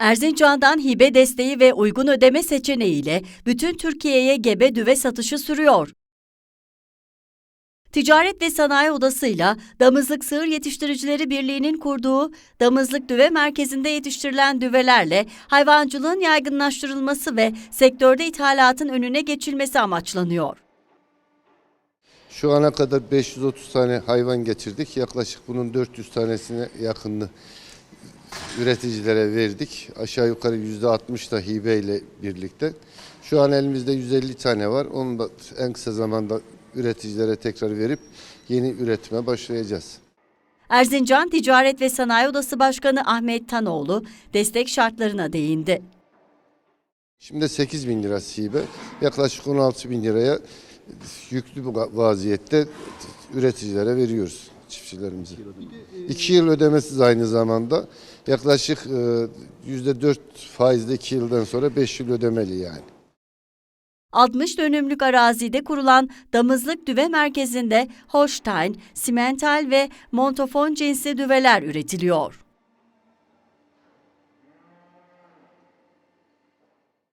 Erzincan'dan hibe desteği ve uygun ödeme seçeneğiyle bütün Türkiye'ye gebe düve satışı sürüyor. Ticaret ve Sanayi Odası'yla Damızlık Sığır Yetiştiricileri Birliği'nin kurduğu Damızlık Düve Merkezi'nde yetiştirilen düvelerle hayvancılığın yaygınlaştırılması ve sektörde ithalatın önüne geçilmesi amaçlanıyor. Şu ana kadar 530 tane hayvan getirdik. Yaklaşık bunun 400 tanesine yakınını üreticilere verdik. Aşağı yukarı %60 da hibeyle birlikte. Şu an elimizde 150 tane var. Onu da en kısa zamanda üreticilere tekrar verip yeni üretime başlayacağız. Erzincan Ticaret ve Sanayi Odası Başkanı Ahmet Tanoğlu destek şartlarına değindi. Şimdi 8 bin lira hibe, yaklaşık 16 bin liraya yüklü bir vaziyette üreticilere veriyoruz çiftçilerimize. 2 yıl ödemesiz aynı zamanda yaklaşık e, %4 faizle 2 yıldan sonra 5 yıl ödemeli yani. 60 dönümlük arazide kurulan Damızlık Düve Merkezi'nde Holstein, Simmental ve Montafon cinsi düveler üretiliyor.